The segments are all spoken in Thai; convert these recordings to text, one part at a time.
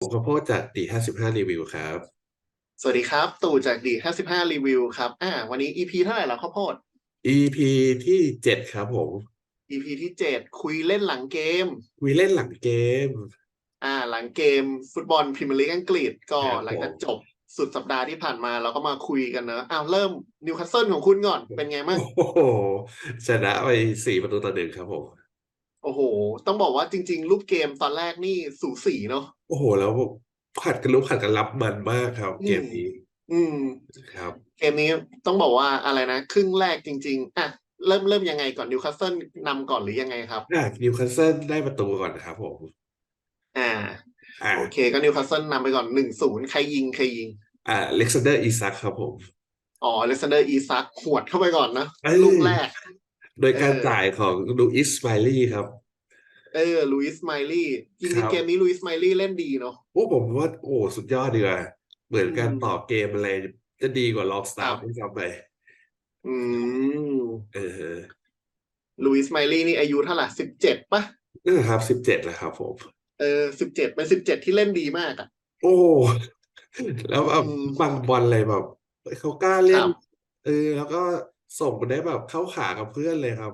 ผมข้าวโพดจากดีห้าสิบห้ารีวิวครับ สวัสดีครับ ตู่จากดี55รีวิวครับ อ่า วันนี้ EP เท่าไหร่แล้วข้าวโพด EP ที่เจ็ดครับผม EP ที่เจ็ดคุยเล่นหลังเกม คุยเล่นหลังเกม อ่า หลังเกมฟุตบอลพรีเมียร์ลีกอังกฤษก็ครับหลังจากผมจบสุดสัปดาห์ที่ผ่านมาเราก็มาคุยกันเนอะอ้าวเริ่มนิวคาสเซิลของคุณก่อนเป็นไงบ้างโอ้โหชนะไปสี่ประตูต่อหนึ่งครับผม โอ้โห ต้องบอกว่าจริง ๆ รูปเกมตอนแรกนี่สูสีเนาะโอ้โห แล้วผัดกันลุกผัดกันรับมันมากครับ เกมนี้ อืมครับ เกมนี้ต้องบอกว่าอะไรนะ ครึ่งแรกจริง ๆอะเริ่มเริ่มยังไงก่อนนิวคาสเซิลนำก่อนหรือยังไงครับอะนิวคาสเซิลได้ประตูก่อนครับผมอ่าอ่าโอเคก็นิวคาสเซิลนำไปก่อนหนึ่งศูนย์ใครยิงใครยิง อ่าเล็กซานเดอร์อีซักครับผมอ๋อเลซานเดอร์อีซักหวดเข้าไปก่อนนะเอ้ยลูกแรก โดยการเออจ่ายของลูอิสไมลี่ครับ เออลุยส์ไมลี่จครัริงบๆเกมนี้ลุยส์ไมลี่เล่นดีเนาะโอ้ผมว่าโอ้สุดยอดดีกว่าเหมือนการอืมต่อเกมอะไรจะดีกว่าล็อกสตาครัร์บด้วยซ้ำไป อืมเออลุยส์ไมลี่นี่อายุเท่าไหร่สิบเจ็ดปะนั่นแหละครับสิบเจ็ดแล้วครับผม เออสิบเจ็ดเป็นสิบเจ็ดที่เล่นดีมากอะ โอ้ แล้วแบบอืมบางบอลอะไรแบบเฮ้ยเขากล้าเล่คนรับเออ แล้วก็ส่งไปได้แบบเข้าขากับเพื่อนเลยครับ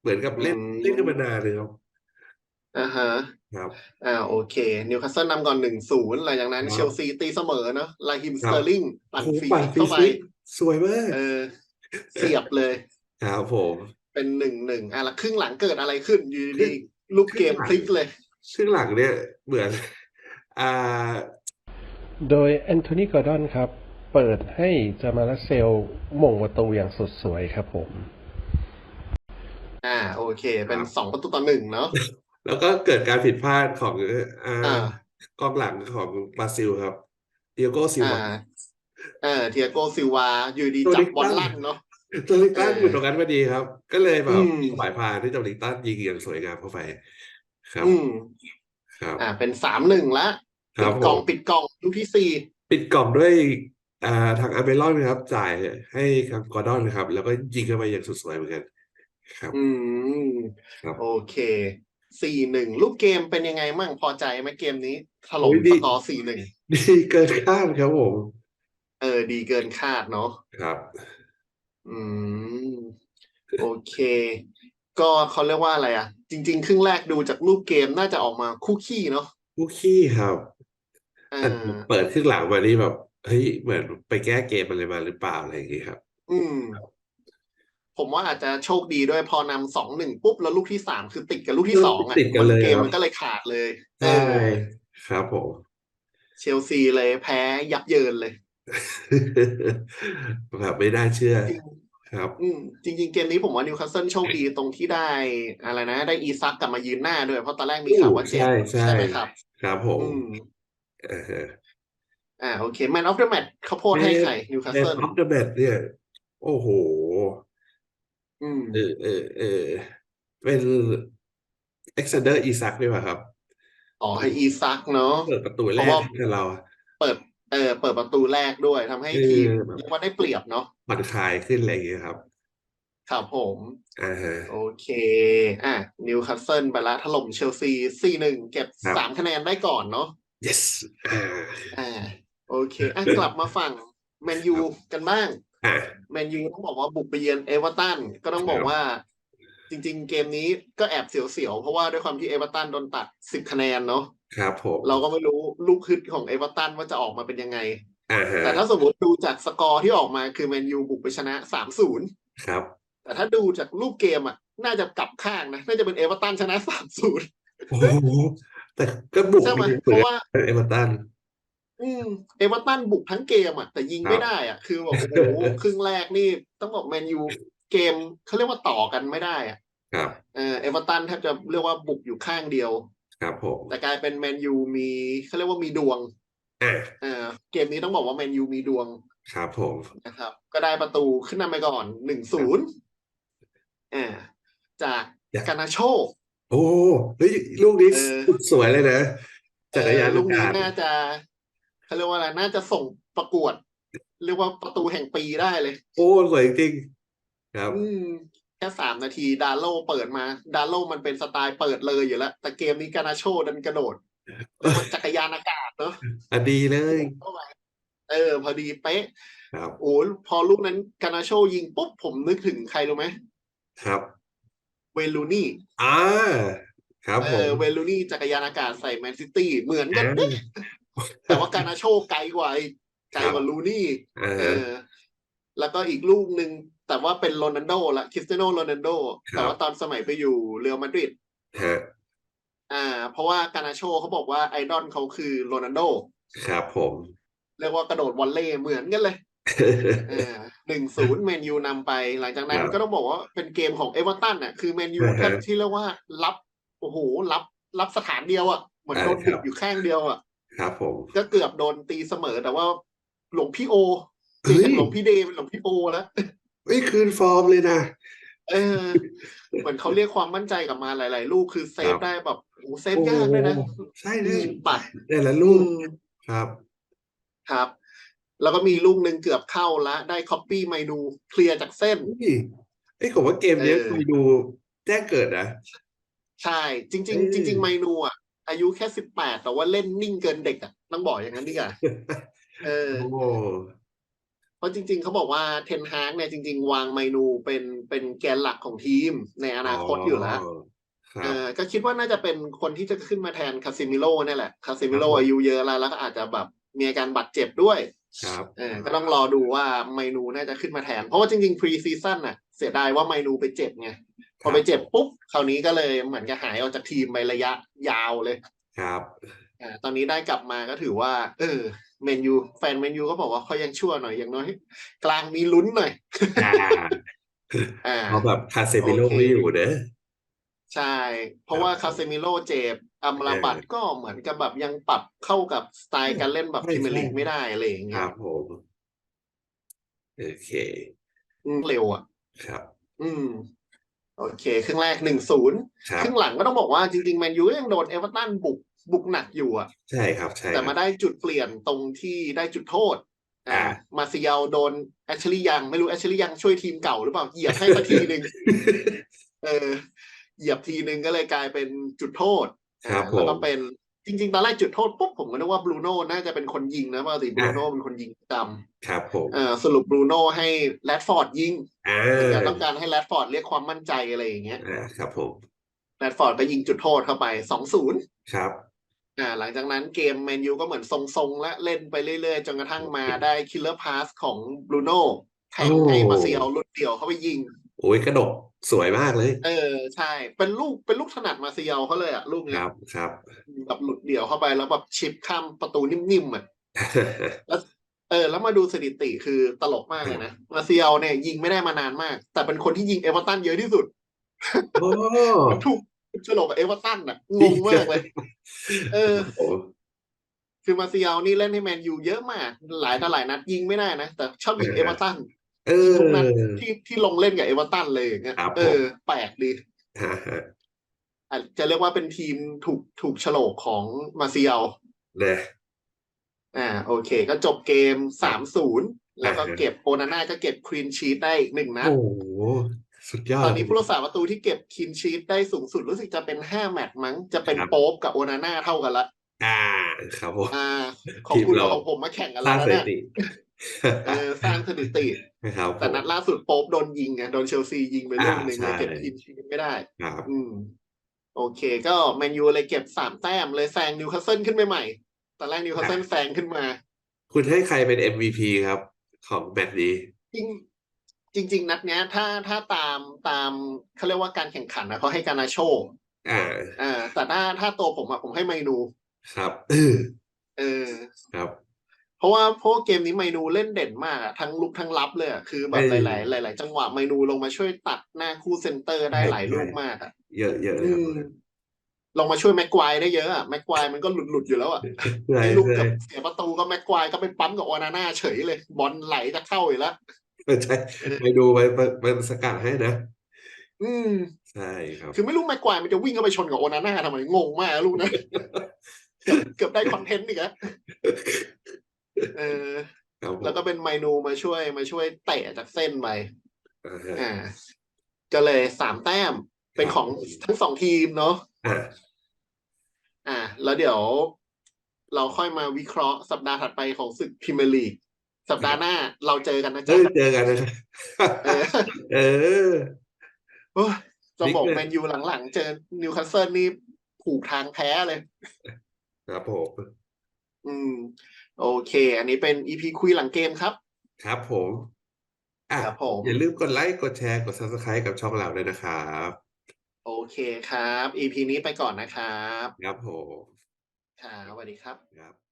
เหมือนกับเล่นอืมเล่นกันมานานเลยครับ อ่าฮะครับ อ่าโอเค นิวคาสเซิลนำก่อนหนึ่งศูนย์หลังจากนั้นครับเชลซีตีเสมอเนาะลาฮิมคสรับเตอร์ลิงปั่นโอ้ฟรีปั่นคิกฟรีเข้าไปคิกสวยมาก เออ เสียบเลย ครับผม เป็นหนึ่งหนึ่งอะแล้วครึ่งหลังเกิดอะไรขึ้น อยู่ดีๆลูกเกมพลิกเลยซึ่งหลังเนี่ยเหมือน อ่า โดยแอนโทนีกอร์ดอนครับ เปิดให้จามาราเซลหม่งประตูอย่างสดสวยครับผม อ่า โอเค เป็นครับสองประตูต่อหนึ่งเนาะ แล้วก็เกิดการผิดพลาดของอ่าอ่า กองหลังของบราซิลครับเดียโกซิลอ่าวาเออเทียโกซิลวา อยู่ดีตัวจับลิงบอลตันลั่นเนาะ ตัวลิงตันเออออยู่ตรงนั้นพอดีครับ ก็เลยแบบอืมหมายพาที่เจ้าลิงตันยิงอย่างสวยงามเข้าไป ครับ อืม ครับอ่า เป็นสามหนึ่งละครัปิบดกล่องผมปิดกล่องลูกที่สี่ปิดกล่องด้วยอ่าทางอาเมรอนนะครับ จ่ายให้ทางกอร์ดอนนะครับ แล้วก็ยิงเข้าไปอย่างสุดสวยเหมือนกัน ครับ อืม ครับ โอเค สี่หนึ่งลูกเกมเป็นยังไงมั่งพอใจไหมเกมนี้ถล่มโอ้ยดีสกอร์สี่หนึ่งดีเกินคาดครับผม เออ ดีเกินคาดเนาะครับ อืม โอเค ก็เขาเรียกว่าอะไรอะ จริง ๆ ครึ่งแรกดูจากรูปเกมน่าจะออกมาคู่ขี้เนาะลูกขี้ครับอ่าแต่เปิดครึ่งหลังมานี่แบบเฮ้ยเหมือนไปแก้เกมอะไรมาหรือเปล่าอะไรอย่างงี้ครับ อืม ผมว่าอาจจะโชคดีด้วยพอนำสองหนึ่งปุ๊บแล้วลูกที่สามคือติดกับลูกที่สองอะติดกันมันเลย เกมครับมันก็เลยขาดเลยเอใช่อครับผมเชลซีเลยแพ้ยับเยินเลย แบบไม่น่าเชื่อจริงครับ อืมจริง ๆ เกมนี้ผมว่านิวคาสเซิลโชคดีตรงที่ได้ อะไรนะ ได้อีซักกลับมายืนหน้าด้วย เพราะตอนแรกมีข่าวว่าเจ็บใช่ใช่ไหมครับ ครับผมอืมเอออ่าโอเคแมนออฟเดอะแมตช์เขาโพดให้ใครนิวคาสในเซิลออฟเดอะแมตเนี่ย โอ้โห อืม เออเออเออเป็นเอ็กซานเดอร์อีซักด้วยป่ะครับ อ๋อให้อีซักเนาะ เปิดประตูแรเพราะกว่า ให้เราเปิด เออ เปิดประตูแรกด้วยทำให้เออทีมแบบ เรียกว่าได้เปรียบเนาะผ่อนคลายขึ้นอะไรอย่างเงี้ยครับครับผม อ่าฮะ โอเค อะนิวคาสเซิลไปละถล่มเชลซีสี่หนึ่งเก็บครับ สามคะแนนได้ก่อนเนาะ yes อ่า อ่า โอเค อะ กลับมาฝั่งแมนยูกันบ้าง อ่าแมนยูต้องบอกว่าบุกไปเยือนเอเวอร์ตันก็ต้องบอกครับว่า จริง ๆ เกมนี้ก็แอบเสียวๆ เพราะว่าด้วยความที่เอเวอร์ตันโดนตัดสิบคะแนนเนาะครับผมเราก็ไม่รู้ลูกฮึดของเอเวอร์ตันว่าจะออกมาเป็นยังไงอ่าฮะแต่ถ้าสมมติดูจากสกอร์ที่ออกมาคือแมนยูบุกไปชนะสามศูนย์ครับ แต่ถ้าดูจากรูปเกมอะ น่าจะกลับข้างนะ น่าจะเป็นเอเวอร์ตันชนะสามศูนย์โอ้โหแต่ก็บุกใช่ไหมดีเพเหมือนราะว่ากันเอเวอร์ตัน อืมเอเวอร์ตันบุกทั้งเกมอะแต่ยิงครับไม่ได้อะ คือบอกโอ้โหครึ่งแรกนี่ต้องบอกแมนยูเกมเขาเรียกว่าต่อกันไม่ได้อะครับเออเอเวอร์ตันแทบจะเรียกว่าบุกอยู่ข้างเดียว ครับผมแต่กลายเป็นแมนยูมีเขาเรียกว่ามีดวงอ่าเออเกมนี้ต้องบอกว่าแมนยูมีดวง ครับผมนะครับ ก็ได้ประตูขึ้นนำไปก่อนหนึ่งศูนย์อ่าจากกานาโชโอ้เฮ้ยลูกนี้เออสวยเลยนะจักรยานเออลูกนี้อากาศน่าจะ เขาเรียกว่าอะไรน่าจะส่งประกวด เรียกว่าประตูแห่งปีได้เลย โอ้สวยจริงๆครับอืมแค่สามนาทีดาโลเปิดมา ดาโลมันเป็นสไตล์เปิดเลยอยู่แล้ว แต่เกมนี้กานาโชดันกระโดดจักรยานอากาศเนาะอะดีเลยเข้าไปเออ พอดีเป๊ะครับโอ้พอลูกนั้นกานาโชยิงปุ๊บผมนึกถึงใครรู้ไหมครับ เวลูนี่อ่าครับเอผมอเวลูนี่จักรยานอากาศใส่แมนซิตี้เหมือนกันอ่าเป๊ะ แต่ว่ากานาโชไกลกว่าอีกไกลกว่าลูนี่อ่าเออแล้วก็อีกลูกหนึ่งแต่ว่าเป็นโรนัลโดละคริสเตียโนโรนัลโดครับแต่ว่าตอนสมัยไปอยู่เรอัลมาดริดฮะอ่า เพราะว่ากานาโชเขาบอกว่าไอดอลเขาคือโรนัลโด ครับผม เรียกว่ากระโดดวอลเลย์เหมือนกันเลยหนึ่งศูนย์แมนยูนำไป หลังจากนั้นครับก็ต้องบอกว่าเป็นเกมของเอเวอร์ตันอะ คือแมนยูอ่าฮะแค่ที่เรียกว่ารับ โอ้โห รับ รับสถานเดียวอะ เหมือนโดนอ่าครับุบกอยู่ข้างเดียวอะ ครับผม ก็เกือบโดนตีเสมอแต่ว่าหลวงพี่โอเฮ้ยจากหลวงพี่เดย์เป็นหลวงพี่โอแล้วเฮ้ยคืนฟอร์มเลยนะ เออ เหมือนเขาเรียกความมั่นใจกลับมาหลาย ๆ ลูกคือเซฟครับ ได้แบบโอ้โหเซฟยากด้วยนะโอ้ใช่เลยิยงปัดแต่ละอืลูกมครับ ครับ แล้วก็มีลูกหนึ่งเกือบเข้าละ ได้คอปปี้ไมนูเคลียร์จากเส้น นี่ไอ้ยผมว่าเกมเนี้ยเออไปดูแจ้งเกิดนะ ใช่ จริง เออ ๆ จริง ๆ ไมนูอะ อายุแค่สิบแปดแต่ว่าเล่นนิ่งเกินเด็กอะต้องบอกอย่างนั้นดีกว่าเออโอ้เพราะจริง ๆเขาบอกว่าเทนฮากเนี่ยจริง ๆ วางไมนูเป็นเป็นแกนหลักของทีมในอนาคตอยู่แล้วครัเอบอก็คิดว่าน่าจะเป็นคนที่จะขึ้นมาแทนคาซิมิโร่นี่แหละคาซิมิโร่ครับผมอายุเยอะแล้วแล้วก็อาจจะแบบมีอาการบาดเจ็บด้วยครับเออก็ต้องรอดูว่าไมนูน่าจะขึ้นมาแทน เพราะว่าจริงๆพรีซีซั่นน่ะเสียดายว่าไมนูไปเจ็บไง พอไปเจ็บปุ๊บคราวนี้ก็เลยเหมือนกับหายออกจากทีมไประยะยาวเลยครับอ่าตอนนี้ได้กลับมาก็ถือว่า เออเมนยูแฟนเมนยูก็บอกว่าเขายังชั่วหน่อยอย่างน้อย กลางมีลุ้นหน่อยอ่าอ่าเขาแบบคาเซมิโลโอเคไม่อยู่เด้อใช่ เพราะว่าคาเซมิโลเจ็บอัมราบัตก็เหมือนกับแบบยังปรับเข้ากับสไตล์การเล่นแบบใช่พรีเมียร์ลีกใช่ไม่ได้อะไรอย่างคเงี้รัยบผมโอเคอืมเร็วอะครับ อืม โอเคครึ่งแรกหนึ่งศูนย์ครับครึ่งหลังก็ต้องบอกว่าจริงๆแมนยูก็ยังโดนเอเวอร์ตันบุกบุกหนักอยู่อะ ใช่ครับใช่แต่คมารับได้จุดเปลี่ยนตรงที่ได้จุดโทษอ่าอ่ามาซิยาลโดนแอชลียังไม่รู้แอชลียังช่วยทีมเก่าหรือเปล่าเหยียบให้สักทีหนึ่งเออเหยียบทีหนึ่งก็เลยกลายเป็นจุดโทษครับอ่าผแล้วมก็เป็น จริงๆตอนแรกจุดโทษปุ๊บผมก็นึกว่าบรูโน่น่าจะเป็นคนยิงนะปกติบรูโน่เป็นคนยิงประจครับผมำเออสรุปบรูโน่ให้แรดฟอร์ดยิงอ่าเหมือนกับต้องการให้แรดฟอร์ดเรียกความมั่นใจอะไรอย่างเงี้ยอ่าครับผมแรดฟอร์ดก็ยิงจุดโทษเข้าไปสองศูนย์ครับอ่าหลังจากนั้นเกมแมนยูก็เหมือนทรงๆ และเล่นไปเรื่อยๆ จนกระทั่งมาได้คิลเลอร์พาสของบรูโน่แทงให้มาเซียลลุดเดี่ยวเข้าไปยิง โอ้ยกระดกสวยมากเลย เออใช่ เป็นลูกเป็นลูกถนัดมาเซียลเขาเลยอะลูกคเนี้ยรับครับ แบบหลุดเดี่ยวเข้าไปแล้วแบบชิปข้ามประตูนิ่มๆอะ แล้วเออแล้วมาดูสถิติคือตลกมากเลยนะ มาเซียลเนี่ยยิงไม่ได้มานานมาก แต่เป็นคนที่ยิงเอเวอร์ตันเยอะที่สุดโอ้มันถูกฉลกกับเอเวอร์ตันอะงงมากเลย เออ โอ้คือมาเซียลนี่เล่นให้แมนยูเยอะมาก หลายต่อหลายนัดยิงไม่ได้นะ แต่ชอบยิงเอเวอร์ตัน เออทุกนัดที่ที่ลงเล่นกับเอเวอร์ตันเลยอย่างเงี้ยครับผมเออ แปลกดีฮะฮะอาจจะเรียกว่าเป็นทีมถูกถูกฉลกของมาเซียลนะอ่า โอเค ก็จบเกมสามศูนย์แล้วก็อ่าฮะเก็บโอนาน่าก็เก็บคลีนชีตได้อีกหนึ่งนัดโอ้โหสุดยอดตอนนี้ผู้รักษาประตูที่เก็บคลีนชีตได้สูงสุดรู้สึกจะเป็นห้าแมตช์มั้งจะเป็นครับโป๊ปกับโอนาน่าเท่ากันละอ่า ครับผมอ่า ของทีมคุณเรากับของผมมาแข่งกันสแล้ร้างวสถิเนี่ยติ เออสร้างสถิตินะครับผแต่มนัดล่าสุดโป๊ปโดนยิงไงโดนเชลซียิงไปลูกหนึ่งอ่าเลยเก็บใช่คลีนชีตไม่ได้ครับอืมโอเค ก็แมนยูเลยเก็บสามแต้มเลยแซงนิวคาสเซิลขึ้นไปใหม่ตอนแรกนิวคาสเซิลแซงขึ้นมา คุณให้ใครเป็น MVP ครับ ของแมตช์นี้ จริงจริง ๆ นัดเนี้ย ถ้าถ้าตามตามเขาเรียกว่าการแข่งขันนะเขาให้การนาโชอ่าอ่าแต่ถ้าถ้าตัวผมอะผมให้ไมนูครับเออเออครับเพ ราะว่าเพราะว่าเกมนี้ไมนูเล่นเด่นมากอะทั้งลุกทั้งรับเลยอะคือแบบเออหลาย ๆ หลาย ๆ จังหวะไมนูลงมาช่วยตัดหน้าคู่เซนเตอร์ได้ใช่หลายลูกใช่มากอะเยอะเยอะอืครับมลงมาช่วยแม็กควายได้เยอะอะแม็กควายมันก็หลุดหลุดๆอยู่แล้วอะใช่ไอ้ลูกใช่กับเสียประตูก็แม็กควายก็ไปปั๊มกับโอนาน่าเฉยเลย บอลไหลจะเข้าอยู่แล้วใช่ไปดูไปไปไปสกัดให้นะ อืมใช่ครับ คือไม่รู้แม็กควายมันจะวิ่งเข้าไปชนกับโอนาน่าทำไมงงมากลูกนะเกือบเกือบได้คอนเทนต์อีกแล้ว เออครับผมแล้วก็เป็นไมนูมาช่วยมาช่วยเตะจากเส้นไปอ่าฮะอ่าก็เลยสามแต้มเป็นของทั้งสองทีมเนาะอ่าอ่า แล้วเดี๋ยวเราค่อยมาวิเคราะห์สัปดาห์ถัดไปของศึกพรีเมียร์ลีกสัปดาห์หน้าเราเจอกันนะเอ้จ๊ะยเจอกันนะครับเออเออโอ้ยจะบอกบิ๊กเลยแมนยูหลังๆ เจอนิวคาสเซิลนี่ผูกทางแพ้เลย ครับผม อืม โอเค อันนี้เป็นอีพีคุยหลังเกมครับ ครับผมอะครับผม อย่าลืมกดไลค์ กดแชร์ กด subscribe กับช่องเราด้วยนะครับ โอเคครับ EP นี้ไปก่อนนะครับ ครับผม ครับสวัสดีครับ ครับ